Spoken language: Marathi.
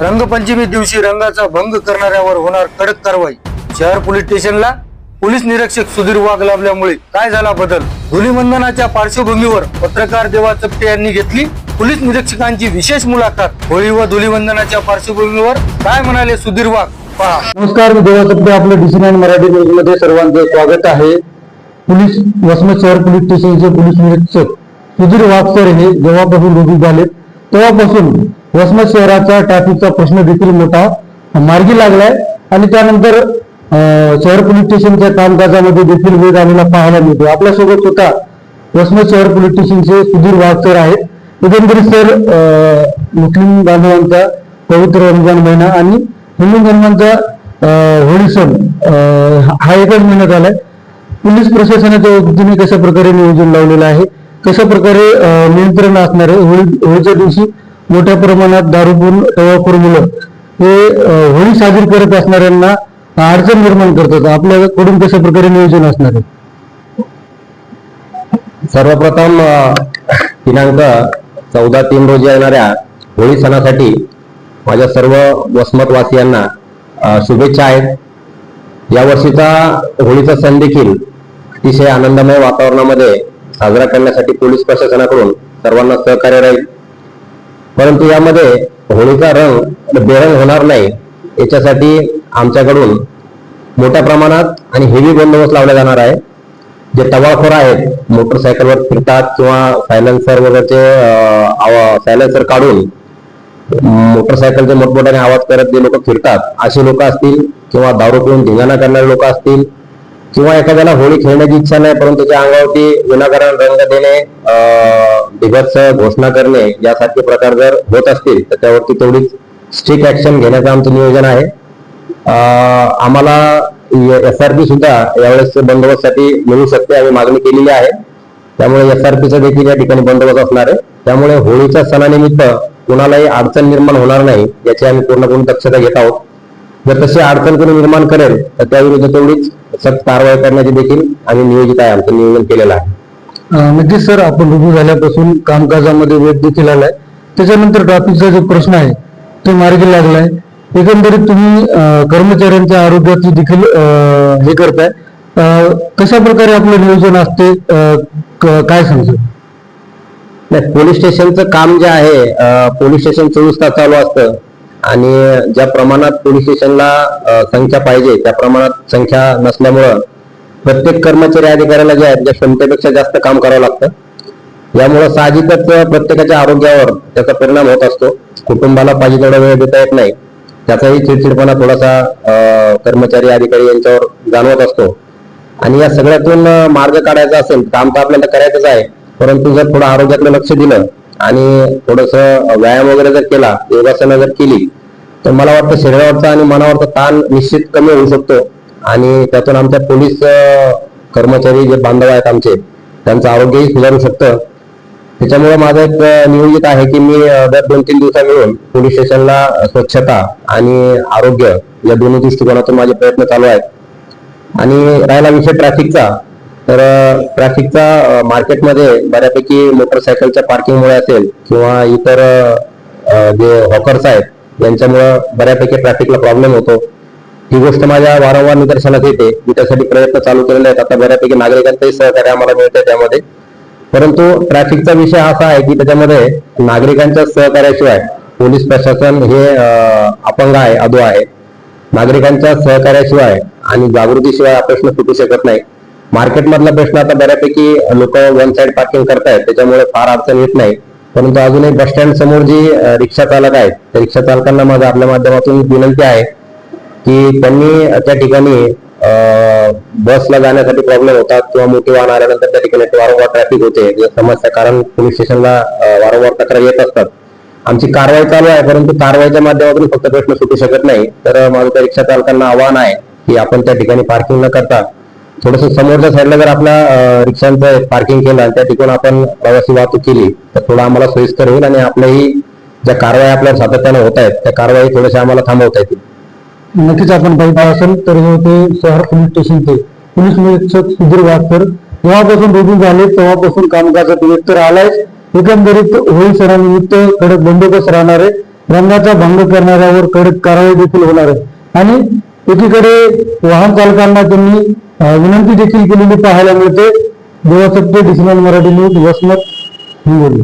रंगपंचमी दिवशी रंगाचा भंग करणाऱ्यावर होणार कडक कारवाई. शहर पोलीस स्टेशनला पोलीस निरीक्षक सुधीर वाघ लाभल्यामुळे काय झाला बदल? धुलीवंदनाच्या पार्श्वभूमीवर पत्रकार देवा चपटे यांनी घेतली पोलीस निरीक्षकांची विशेष मुलाखत. होळी व धुलीवंदनाच्या पार्श्वभूमीवर काय म्हणाले सुधीर वाघ? पहा. नमस्कार मी देवा चपटे आपल्या डीसी नाईन मराठी न्यूजमध्ये सर्वांचं स्वागत आहे. पोलीस वसमत शहर पोलीस स्टेशनचे पोलीस निरीक्षक सुधीर वाघ सर हे जेव्हापासून रुजू झाले तेव्हापासून वसमत शहराचा ट्रॅफिकचा प्रश्न देखील मोठा मार्गी लागलाय. आणि त्यानंतर शहर पोलीस स्टेशनच्या कामकाजामध्ये देखील वेग आलेला पाहायला मिळतो. आपल्यासोबत होता वसमत शहर पोलीस स्टेशनचे सुधीर वाघकर आहेत. एकंदरीत सर मुस्लिम बांधवांचा पवित्र रमजान महिना आणि हिंदू धर्मांचा होळी सण हा- एकच महिन्यात आलाय पोलीस प्रशासनाच्या वतीने कशा प्रकारे नियोजन लावलेलं आहे? कशा प्रकारे नियंत्रण असणार आहे होळी होळीच्या दिवशी? मोठ्या प्रमाणात दारूपूर टवाखोर मुलं. हे होळी साजरी करत असणाऱ्यांना अडचण निर्माण करतात. आपल्याकडून कशा प्रकारे नियोजन असणार आहे? सर्वप्रथम दिनांक चौदा तीन रोजी येणाऱ्या होळी सणासाठी माझ्या सर्व वसमतवासियांना शुभेच्छा आहेत. या वर्षीचा होळीचा सण देखील अतिशय आनंदमय वातावरणामध्ये साजरा करण्यासाठी पोलीस प्रशासनाकडून सर्वांना सहकार्य राहील. परंतु यामध्ये होळीचा रंग बेरंग होणार नाही याच्यासाठी आमच्याकडून मोठ्या प्रमाणात आणि हेवी बंदोबस्त लावला जाणार आहे. जे टवाळखोर आहेत मोटरसायकलवर फिरतात किंवा सायलेन्सर वगैरेचे सायलेन्सर काढून मोटरसायकलचे मोठमोठ्याने आवाज करत जे लोक फिरतात असे लोक असतील किंवा दारू पिऊन धिंगाणा करणारे लोक असतील किंवा एखाद्याला होळी खेळण्याची इच्छा नाही परंतु त्याच्या अंगावरती विनाकारण रंग देणे अं, बिभत्स घोषणा करणे यासारखे प्रकार जर होत असतील तर त्यावरती तेवढीच स्ट्रिक्ट ऍक्शन घेण्याचं आमचं नियोजन आहे. आम्हाला एस आर पी सुद्धा यावेळेस बंदोबस्तसाठी मिळू शकते आम्ही मागणी केलेली आहे. त्यामुळे एस आर पीचा देखील या ठिकाणी बंदोबस्त असणार आहे. त्यामुळे होळीच्या सणानिमित्त कुणालाही अडचण निर्माण होणार नाही याची आम्ही पूर्णपणे दक्षता घेत आहोत. जर तशी अडचण कोणी निर्माण करेल तर त्याविरुद्ध तेवढीच सक्त कारवाई करण्याची देखील आम्ही नियोजित आहे आमचं नियोजन केलेलं आहे. नक्कीच सर आपण रुजू झाल्यापासून कामकाजामध्ये वेग देखील आलाय. त्याच्यानंतर ट्रॅफिकचा जो प्रश्न आहे तो मार्गी लागलाय. एकंदरीत तुम्ही अं, कर्मचाऱ्यांच्या आरोग्याची देखील अं, हे करताय. अं, कशा प्रकारे आपलं नियोजन असते? अं, क- काय सांगतो नाही पोलीस स्टेशनचं काम जे आहे अं, पोलीस स्टेशन चोवीस तास चालू असतं. आणि ज्या प्रमाणात पोलीस स्टेशनला संख्या पाहिजे त्या प्रमाणात संख्या नसल्यामुळं प्रत्येक कर्मचारी अधिकाऱ्याला जे आहेत त्या क्षमतेपेक्षा जास्त काम करावं लागतं यामुळं साहजिकच प्रत्येकाच्या आरोग्यावर त्याचा परिणाम होत असतो. कुटुंबाला पाहिजे तेवढा वेळ देता येत नाही. त्याचाही चिडचिडपणा थोडासा कर्मचारी अधिकारी यांच्यावर जाणवत असतो. आणि या सगळ्यातून मार्ग काढायचा असेल काम तर आपल्याला करायचंच आहे परंतु जर थोडं आरोग्याकडे लक्ष दिलं आणि थोडस व्यायाम वगैरे जर केला योगासनं जर केली तर मला वाटतं शरीरावरचा आणि मनावरचा ताण निश्चित कमी होऊ शकतो. आणि त्यातून आमच्या पोलीस कर्मचारी जे बांधव आहेत आमचे त्यांचं आरोग्यही सुधारू शकतं. त्याच्यामुळे माझं एक नियोजित आहे की मी दर दोन तीन दिवसा मिळून पोलीस स्टेशनला स्वच्छता आणि आरोग्य या दोन्ही दृष्टिकोनातून माझे प्रयत्न चालू आहेत. आणि राहिला विषय ट्रॅफिकचा तर ट्रॅफिकचा मार्केटमध्ये बऱ्यापैकी मोटरसायकलच्या पार्किंगमुळे असेल किंवा इतर जे हॉकर्स आहेत यांच्यामुळं बऱ्यापैकी ट्रॅफिकला प्रॉब्लेम होतो. ही गोष्ट माझ्या वारंवार निदर्शनात येते. मी त्यासाठी प्रयत्न चालू केलेले आहेत. आता बऱ्यापैकी नागरिकांचंही सहकार्य आम्हाला मिळते त्यामध्ये. परंतु ट्रॅफिकचा विषय असा आहे की त्याच्यामध्ये नागरिकांच्या सहकार्याशिवाय पोलीस प्रशासन हे अपंग आहे अधो आहे. नागरिकांच्या सहकार्याशिवाय आणि जागृतीशिवाय हा प्रश्न सुटू शकत नाही. मार्केटमधला प्रश्न आता बऱ्यापैकी लोक वन साइड पार्किंग करतायत त्याच्यामुळे फार अडचण येत नाही. परंतु अजूनही बस स्टँड समोर जी रिक्षा चालक आहेत त्या रिक्षा चालकांना माझा आपल्या माध्यमातून विनंती आहे की त्यांनी त्या ठिकाणी बसला जाण्यासाठी प्रॉब्लेम होतात किंवा मोठी वाहन आल्यानंतर त्या ठिकाणी वारंवार ट्रॅफिक होते या समस्या कारण पोलीस स्टेशनला वारंवार तक्रार येत असतात. आमची कारवाई चालू आहे परंतु कारवाईच्या माध्यमातून फक्त प्रश्न सुटू शकत नाही. तर माझं त्या रिक्षा चालकांना आव्हान आहे की आपण त्या ठिकाणी पार्किंग न करता थोडस समोरच्या साईडला जर आपल्या रिक्षांचं पार्किंग केलं आणि त्या ठिकाणी आपण प्रवासी वाहतूक केली तर थोडं आम्हाला सोयीस्कर होईल आणि आपल्याही ज्या कारवाई आपल्या सातत्यानं होत आहेत त्या कारवाई थोड्याशा आम्हाला थांबवता येतील. नक्कीच आपण पाहिजे असेल तर ते शहर पोलीस स्टेशनचे पोलीस निरीक्षक सुधीर वाघकर जेव्हापासून रुजू झाले तेव्हापासून कामकाजात व्यक्त आलाय एकंदरीत होळी सणानिमित्त कडक बंदोबस्त राहणार आहे. रंगाचा भंग करणाऱ्यावर कडक कारवाई देखील होणार आहे. आणि एकीकडे वाहन चालकांना त्यांनी विनंती देखील केलेली पाहायला मिळते. देवासत्य डिसिनल मराठी न्यूज वसमत हिंगोली.